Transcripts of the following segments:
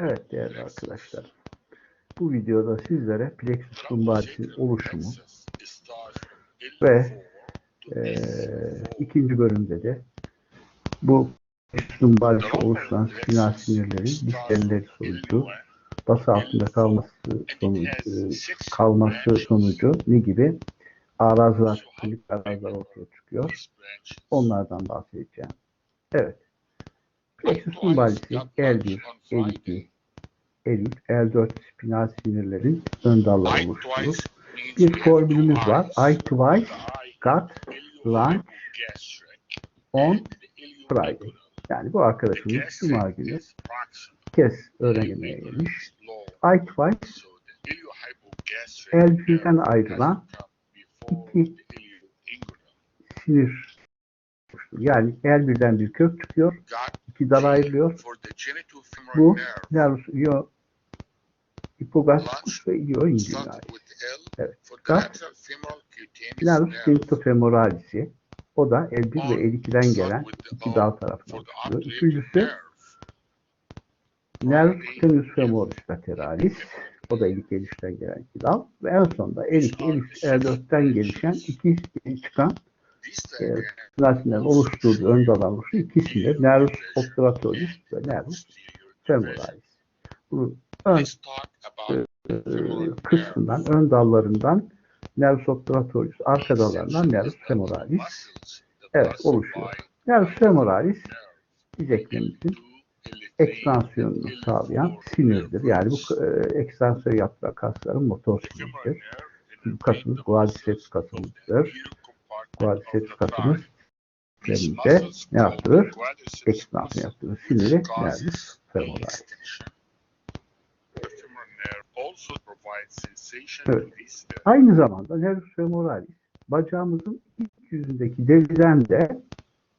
Evet değerli arkadaşlar. Bu videoda sizlere plexus lumbaris'in oluşumu ve eee, ikinci bölümde de bu plexus lumbaris'te oluşan spinal sinirlerin dişlenleri sonucu bası altında kalması sonucu, kalması sonucu ne gibi arazlar, klinik arazlar ortaya çıkıyor. Onlardan bahsedeceğim. Evet. Plexus lumbalisi L1, L2, L3, L4 spinal sinirlerin ön dalları oluşturur. Bir formülümüz var. I twice got lunch on Friday. Yani bu arkadaşımız Cuma günü bir kez öğrenmeye gelmiş. I twice L1'den ayrılan iki sinir. Yani L1'den bir kök çıkıyor, iki dal ayrılıyor. Bu nervus io hipogastricus ve io inguinalis. Evet. Gat, nervus genitofemoralis'i. O da L1 ve L2'den gelen iki dal tarafından oluşturuyor. Üçüncüsü nervus cutaneus femoris lateralis. O da L2 L3'ten gelen iki dal. Ve en sonunda L2 L3 L4'ten gelişen iki çıkan e, sinirlerin oluşturduğu ön dallar oluşturuyor. İki sinir. Nervus obturatorius ve nervus femoralis. Bunun ön e, kısmından, ön dallarından nervus obturatorius, arka dallarından nervus femoralis evet oluşuyor. Nervus femoralis diz eklemimizin ekstansiyonunu sağlayan sinirdir. Yani bu e, ekstansiyon yaptıran kasların motor siniridir. Bu kasımız quadriceps kasımızdır. Quadriceps kasımız ne yaptırır? Ekstansiyon yaptırır. Siniri nervus femoralis. Evet. Aynı zamanda nervus femoralis bacağımızın ilk yüzündeki deriden de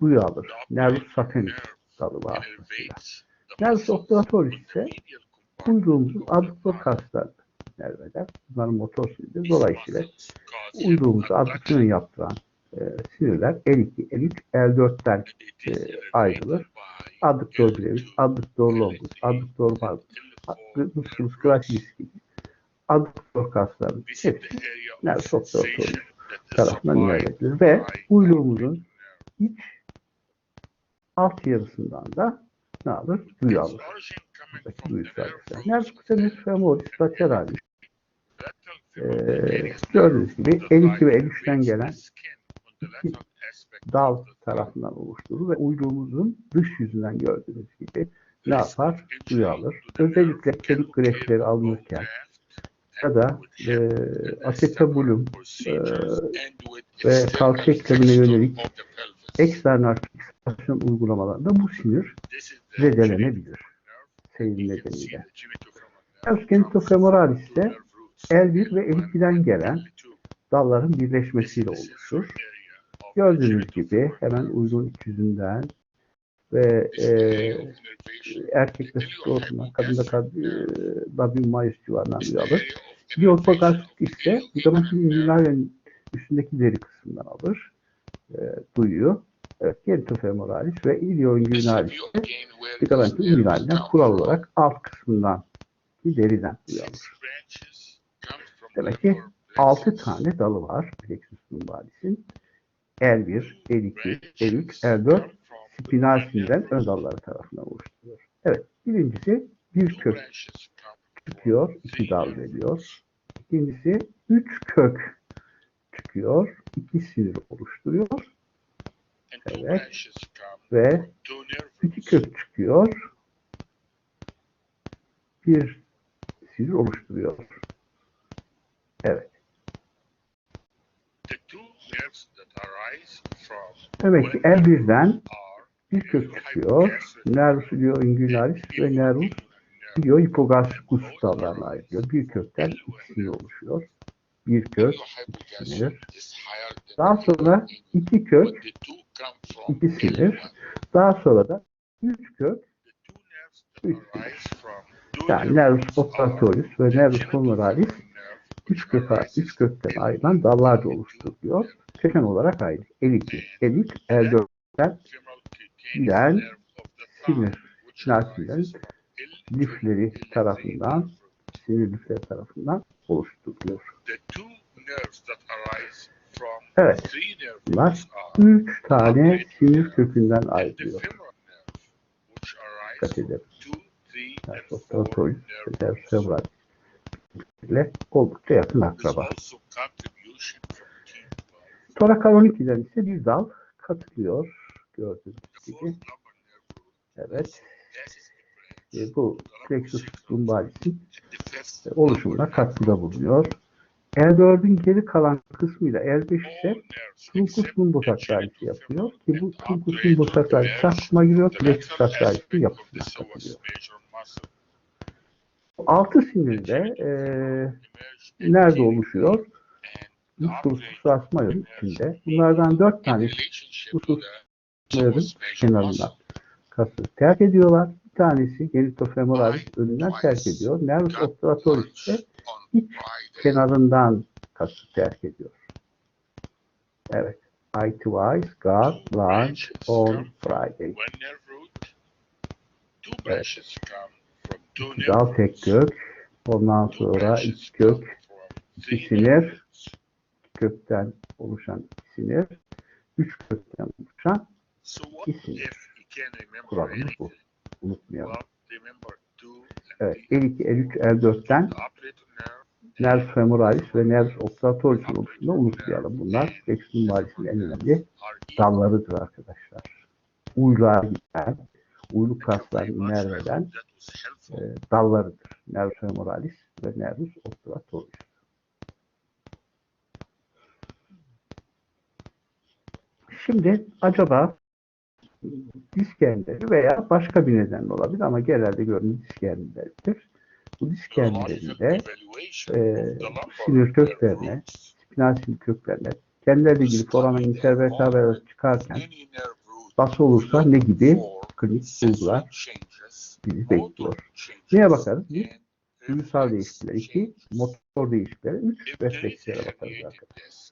duyu alır. Nervus sapenis dalı vasıtasıyla. Nervus obturatorius ise uyruğumuzun adduktor kasları nerveder. Bunların motor sinirdir. Dolayısıyla uyruğumuzu addüksiyon yaptıran e, sinirler L2, L3, L4'ten e, ayrılır. Adduktor brevis, adduktor longus, adduktor valgus, musculus gracilis gibi adduktor kasların hepsi nervus obturatorius tarafından ilerletilir ve uyluğumuzun iç alt yarısından da ne alır? Duyu alır. Buradaki duyu sayısı. Nervus cutaneus femoris lateralis ee, gördüğünüz gibi L2 ve L3'ten gelen iki dal tarafından oluşturur ve uyluğumuzun dış yüzünden gördüğünüz gibi ne yapar? Duyu alır. Özellikle kemik greşleri alınırken ya da e, asetabulum e, ve kalça eklemine yönelik eksternal fiksasyon uygulamalarında bu sinir zedelenebilir seyir nedeniyle. Genitofemoralis ise L1 ve L2'den gelen dalların birleşmesiyle oluşur. Gördüğünüz gibi hemen uygun iç yüzünden ve e, erkekte skrotundan, kadında kad, e, labium majus civarından bir alır. Diorpagastrik ise ligamentin inguinal'in üstündeki deri kısmından alır. E, duyuyu. Evet, genitofemoralis ve ilioinguinalis ise ligamentin inguinal'den kural olarak alt kısmından bir deriden duyu alır. Demek ki 6 tane dalı var plexus lumbalis'in. L1, L2, L3, L4 spinal sinirden ön dalları tarafından oluşturuyor. Evet, birincisi bir kök çıkıyor, iki dal veriyor. İkincisi üç kök çıkıyor, iki sinir oluşturuyor. Evet. Ve iki kök çıkıyor, bir sinir oluşturuyor. Evet. Demek ki L1'den bir kök çıkıyor. Nervus ilioinguinalis ve nervus iliohipogastricus dallarına ayrılıyor. Bir kökten iki sinir oluşuyor. Bir kök, iki sinir. Daha sonra iki kök, iki sinir. Daha sonra da üç kök, üç sinir. Yani nervus obturatorius ve nervus pulmonalis üç, köka, üç kökten ayrılan dallarca oluşturuluyor. Köken olarak ayrı. L2, L3, L4'ten giden sinir, sinirlerin lifleri tarafından, sinir lifleri tarafından oluşturuluyor. Evet, bunlar üç tane sinir kökünden ayrılıyor. Dikkat edelim. Ve nervsevral ile oldukça yakın akraba. Torakal 12'den ise bir dal katılıyor. Gördüğünüz gibi. Evet. E, bu plexus lumbalis'in oluşumuna katkıda bulunuyor. L4'ün geri kalan kısmıyla L5 ise truncus lumbus aktarisi yapıyor ki bu truncus lumbus aktarisi sarkıma giriyor, plexus aktarisi yapısına katılıyor. Altı sinirde e, nerede oluşuyor? Musculus suasmayörün içinde. Bunlardan dört musculus suasmayörün kenarından kası terk ediyorlar. Bir tanesi genitofemoralis önünden terk ediyor. Nervus obturatoris ise iç kenarından kası terk ediyor. Evet. I twice got lunch on Friday. Evet. Dal tek kök. Ondan sonra iç kök. iki sinir. Kökten oluşan sinir. Üç kökten oluşan iki sinir. Kuralımız bu. Unutmayalım. Evet. L2, L3, L4'ten nervus femoralis ve nervus obturatoris'in oluştuğunu unutmayalım. Bunlar plexus lumbalis'in en önemli dallarıdır arkadaşlar. Uyluğa giden, uyluk kaslarını nerveden e, dallarıdır. Nervus femoralis ve nervus obturatoris. Şimdi acaba disk germeleri veya başka bir neden olabilir ama genelde görünen disk germeleridir. Bu disk germelerinde e, sinir köklerine, spinal sinir köklerine kendileriyle ilgili foramen intervertebral çıkarken bası olursa ne gibi klinik bulgular bizi bekliyor. Neye bakarız? Bir, duygusal değişiklikler. iki motor değişiklikler. Üç, reflekslere bakarız arkadaşlar.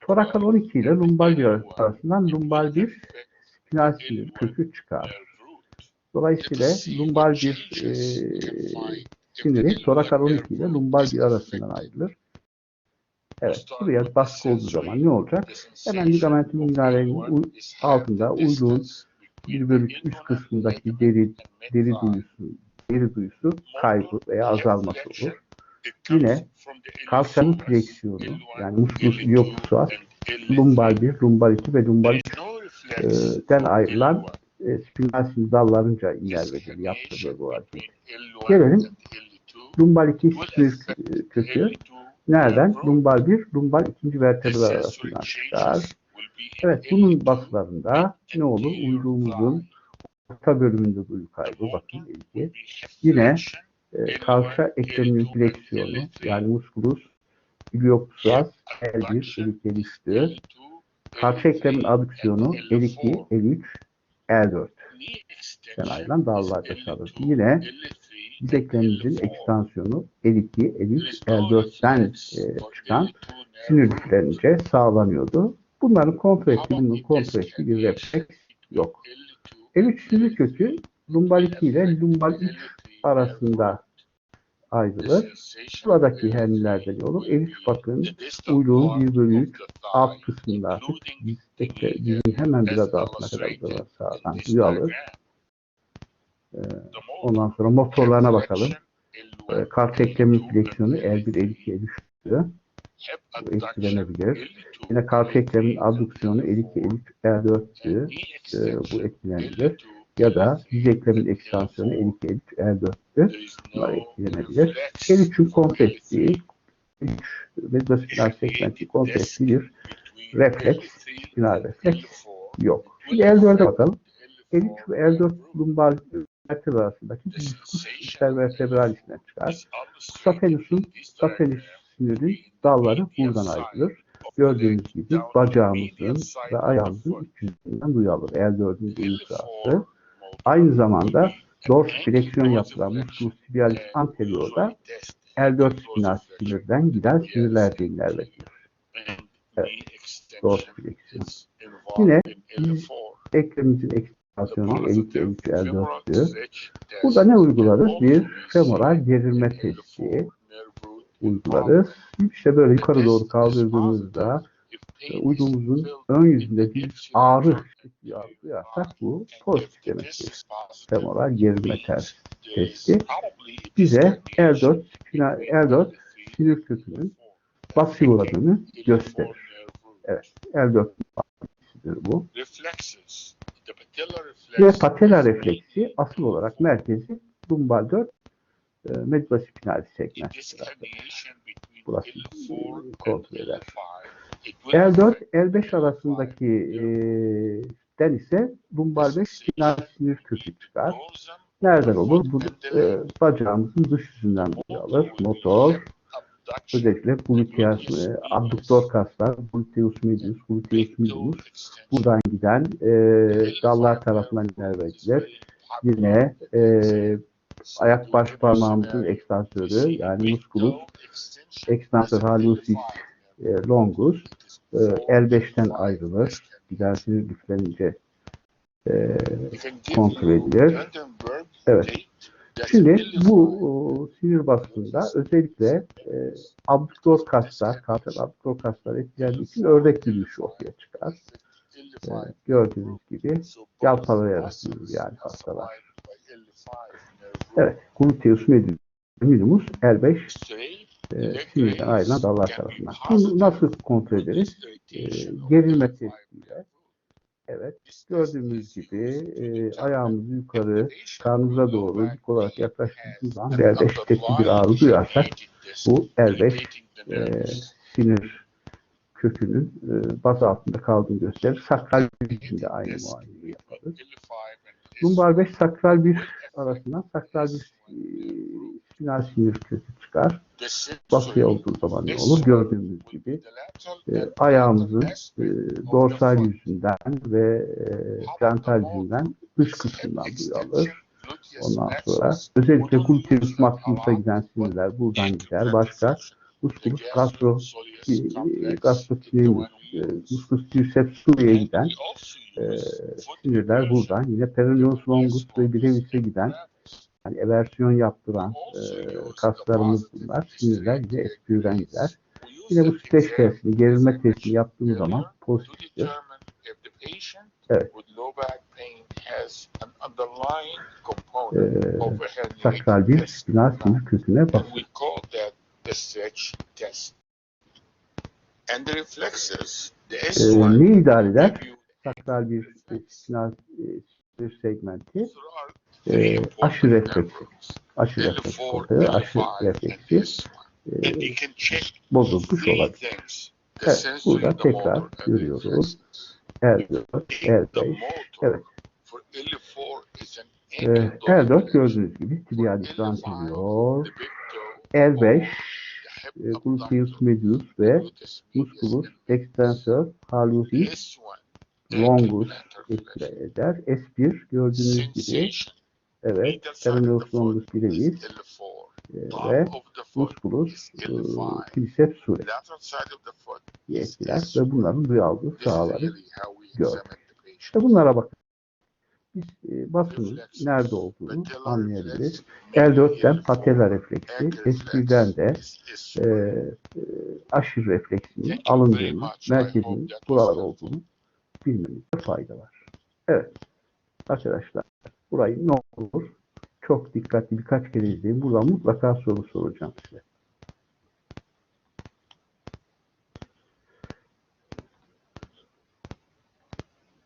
Torakal 12 ile lumbal arasından lumbal bir spinal sinir çıkar. Dolayısıyla lumbar bir e, siniri torakaronik ile lumbar bir arasından ayrılır. Evet, buraya baskı olduğu zaman ne olacak? Hemen ligamentin minarenin altında uyluğun bir bölük üst kısmındaki deri, deri duyusu, deri duyusu kaybı veya azalması olur. Yine kalçanın fleksiyonu yani muskus yoksa lumbar 1, lumbar 2 ve lumbar 3 den ayrılan e, Spinasin dallarınca ilerledi. Yaptı bu hakim. Gelelim Lumbal 2 kökü. Nereden? Lumbal 1, Lumbal 2. vertebra arasından çıkar. Evet, bunun baslarında ne olur? Uyruğumuzun orta bölümünde duyu kaybı, bakın ilgi. Yine e, kalça ekleminin fleksiyonu, yani muskulus, iliopsoas, L1, ilikelüstü, L3'tür. Kalça eklemin adüksiyonu L2, L3, L4. Den ayrılan dallarda kalır. Yine diz eklemimizin ekstansiyonu L2, L3, L4'ten e, çıkan sinir liflerince sağlanıyordu. Bunların ettiği, bunun ettiği bir refleks yok. L3 sinir kökü lumbal 2 ile lumbal 3 arasında ayrılır. Buradaki hernilerde ne olur? L3 bakın uyluğun 1 bölü 3 alt kısmında artık dizin hemen biraz altına kadar uzanır sağdan duyu alır. Ee, ondan sonra motorlarına bakalım. Ee, kalça eklemin fleksiyonu L1, L2'ye düştü. Bu etkilenebilir. Yine kalça eklemin adduksiyonu L2, L3, L4'tü. Ee, bu etkilenebilir. Ya da diz eklemin ekstansiyonu L2, L3, L4'tü. Bunlar etkilenebilir. L3'ün kompleks değil. 3 mezospinal segmenti kompleks bir refleks, spinal refleks yok. Şimdi L4'e bakalım. L3 ve L4 lumbal vertebra arasındaki diskus intervertebralisinden çıkar. Saphenus'un saphenus sinirin dalları buradan ayrılır. Gördüğünüz gibi bacağımızın ve ayağımızın iç yüzünden duyu alır. L4'ün duyu sahası. Aynı zamanda dorsifleksiyon yapılan musculus tibialis anteriorda L4 spinal sinirden giden sinirler de ilerletilir. Evet. Dorsifleksiyon. Yine biz eklemimizin operasyonu elik elik L4'tü. Burada ne uygularız? Bir femoral gerilme testi uygularız. İşte böyle yukarı doğru kaldırdığımızda uydumuzun ön yüzünde bir ağrı bir ağrı duyarsak bu pozitif demektir. Femoral gerilme ters testi bize L4, final- L4 sinir kökünün baskı uğradığını gösterir. Evet, L4 baskısıdır bu. Ve patella refleksi asıl olarak merkezi lumbar 4 e, mediastinal segmenttir. Burası e, kontrol eder. L4, L5 arasındaki e, den ise lumbar 5 spinal sinir kökü çıkar. Nereden olur? Bu e, bacağımızın dış yüzünden alır. Motor, özellikle gluteus, e, abduktör kaslar, gluteus medius, gluteus medius. buradan giden e, dallar tarafından ilerlediler. Yine e, ayak baş parmağımızın ekstansörü yani musculus extensor hallucis e, longus e, L5'ten ayrılır. Gidersiniz güçlenince e, kontrol edilir. Evet. Şimdi bu o, sinir baskında özellikle e, abduktör kaslar, kartal abduktör kaslar etkilendiği için ördek yürüyüşü ortaya çıkar. E, gördüğünüz gibi yalpalayarak yürür yani hastalar. Evet, gluteus medius minimus L5 sinirden ayrılan dallar tarafından. Bunu nasıl kontrol ederiz? E, gerilme testiyle. Evet, gördüğümüz gibi e, ayağımızı yukarı, karnımıza doğru dik olarak yaklaştığımız zaman L5'teki bir ağrı duyarsak bu L5 e, sinir kökünün e, baz altında kaldığını gösterir. Sakral bir için de aynı muayeneyi yaparız. Lumbar 5 sakral bir arasından sakral bir e, spinal sinir kökü çıkar. Bakıyor olduğu zaman ne olur? Gördüğümüz gibi e, ayağımızın e, dorsal yüzünden ve e, plantar yüzünden dış kısmından duyulur. Ondan sonra özellikle gluteus maximus'a giden sinirler buradan gider. Başka musculus gastro gastrokinemus, e, musculus triceps suriye giden e, sinirler buradan. Yine peroneus longus ve brevis'e giden yani eversiyon yaptıran e, kaslarımız bunlar. Sinirler yine S1'den gider. Yine bu streç testini, gerilme testini yaptığımız zaman pozitiftir. Evet. Ee, sakral bir spinal sinir köküne bak. Ee, ne idare eder? Sakral bir spinal sinir segmenti e, aşı refleksi. Aşı refleksi ortaya, aşı refleksi e, bozulmuş olabilir. Evet, burada tekrar görüyoruz. L4, L5, evet. Ee, L4 gördüğünüz gibi tibialis anterior, L5, e, gluteus medius ve musculus extensor hallucis longus etkile eder. S1 gördüğünüz gibi evet, longus brevis e, ve musculus e, triceps surae etkiler ve bunların duyaldığı sahaları gördük. İşte bunlara bakın. Biz e, basının nerede olduğunu anlayabiliriz. L4'ten patella refleksi, S1'den de e, e, aşırı refleksinin alındığını, merkezinin buralar olduğunu bilmemizde fayda var. Evet. Arkadaşlar burayı ne olur çok dikkatli birkaç kere izleyin. Buradan mutlaka soru soracağım size.